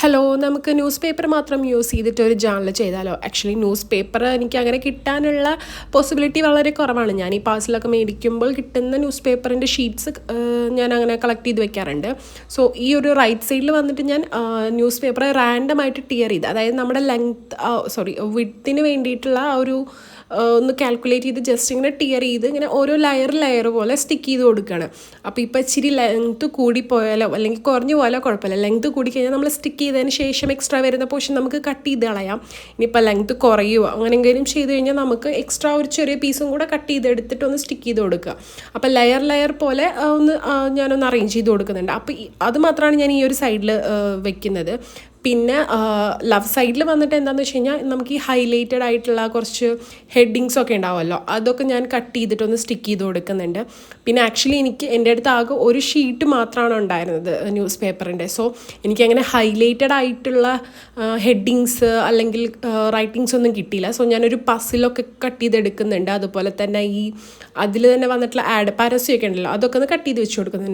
Hello നമുക്ക് news paper മാത്രം use ചെയ്തിട്ട് ഒരു ജേണൽ ചെയ്താലോ? ആക്ച്വലി ന്യൂസ് പേപ്പർ എനിക്ക് അങ്ങനെ കിട്ടാനുള്ള പോസിബിലിറ്റി വളരെ കുറവാണ്. ഞാൻ ഈ പാഴ്സലൊക്കെ മേടിക്കുമ്പോൾ കിട്ടുന്ന ന്യൂസ് പേപ്പറിന്റെ ഷീറ്റ്സ് ഞാൻ അങ്ങനെ കളക്ട് ചെയ്ത് വെക്കാറുണ്ട്. സോ ഈ ഒരു റൈറ്റ് സൈഡിൽ വന്നിട്ട് ഞാൻ ന്യൂസ് പേപ്പർ റാൻഡമായിട്ട് ടിയർ ചെയ്ത് അതായത് നമ്മുടെ ലെങ്ത് സോറി വിത്തിന് വേണ്ടിയിട്ടുള്ള ആ ഒരു ഒന്ന് കാൽക്കുലേറ്റ് ചെയ്ത് ജസ്റ്റ് ഇങ്ങനെ ടിയർ ചെയ്ത് ഇങ്ങനെ ഓരോ ലെയർ ലെയർ പോലെ സ്റ്റിക്ക് ചെയ്ത് കൊടുക്കുകയാണ് അപ്പോൾ ഇപ്പോൾ ഇച്ചിരി ലെങ്ത് കൂടിപ്പോയാലോ അല്ലെങ്കിൽ കുറഞ്ഞു പോയാലോ കുഴപ്പമില്ല. ലെങ്ത് കൂടിക്കഴിഞ്ഞാൽ നമ്മൾ സ്റ്റിക്ക് ചെയ്തതിന് ശേഷം എക്സ്ട്രാ വരുന്ന പോർഷൻ നമുക്ക് കട്ട് ചെയ്ത് കളയാം. ഇനിയിപ്പോൾ ലെങ്ത് കുറയുമോ അങ്ങനെ എന്തെങ്കിലും ചെയ്ത് കഴിഞ്ഞാൽ നമുക്ക് എക്സ്ട്രാ ഒരു ചെറിയ പീസും കൂടെ കട്ട് ചെയ്ത് എടുത്തിട്ട് ഒന്ന് സ്റ്റിക്ക് ചെയ്ത് കൊടുക്കുക. അപ്പോൾ ലെയർ ലെയർ പോലെ ഒന്ന് ഞാനൊന്ന് അറേഞ്ച് ചെയ്ത് കൊടുക്കുന്നുണ്ട്. അപ്പോൾ അത് മാത്രമാണ് ഞാൻ ഈ ഒരു സൈഡിൽ വെക്കുന്നത്. പിന്നെ ലവ് സൈഡിൽ വന്നിട്ട് എന്താണെന്ന് വെച്ച് കഴിഞ്ഞാൽ നമുക്ക് ഈ ഹൈലൈറ്റഡ് ആയിട്ടുള്ള കുറച്ച് ഹെഡിങ്സ് ഒക്കെ ഉണ്ടാവുമല്ലോ. അതൊക്കെ ഞാൻ കട്ട് ചെയ്തിട്ടൊന്ന് സ്റ്റിക്ക് ചെയ്ത് കൊടുക്കുന്നുണ്ട്. പിന്നെ ആക്ച്വലി എനിക്ക് എന്റെ അടുത്ത് ആകെ ഒരു ഷീറ്റ് മാത്രമാണ് ഉണ്ടായിരുന്നത് ന്യൂസ് പേപ്പറിന്റെ സോ എനിക്കങ്ങനെ ഹൈലൈറ്റഡ് ആയിട്ടുള്ള ഹെഡിങ്സ് അല്ലെങ്കിൽ റൈറ്റിങ്സ് ഒന്നും കിട്ടിയില്ല. സോ ഞാനൊരു പസിലൊക്കെ കട്ട് ചെയ്തെടുക്കുന്നുണ്ട് അതുപോലെ തന്നെ ഈ അതിൽ തന്നെ വന്നിട്ടുള്ള ആഡ് പരസ്യമൊക്കെ ഉണ്ടല്ലോ അതൊക്കെ ഒന്ന് കട്ട് ചെയ്ത് വെച്ച് കൊടുക്കുന്നുണ്ട്.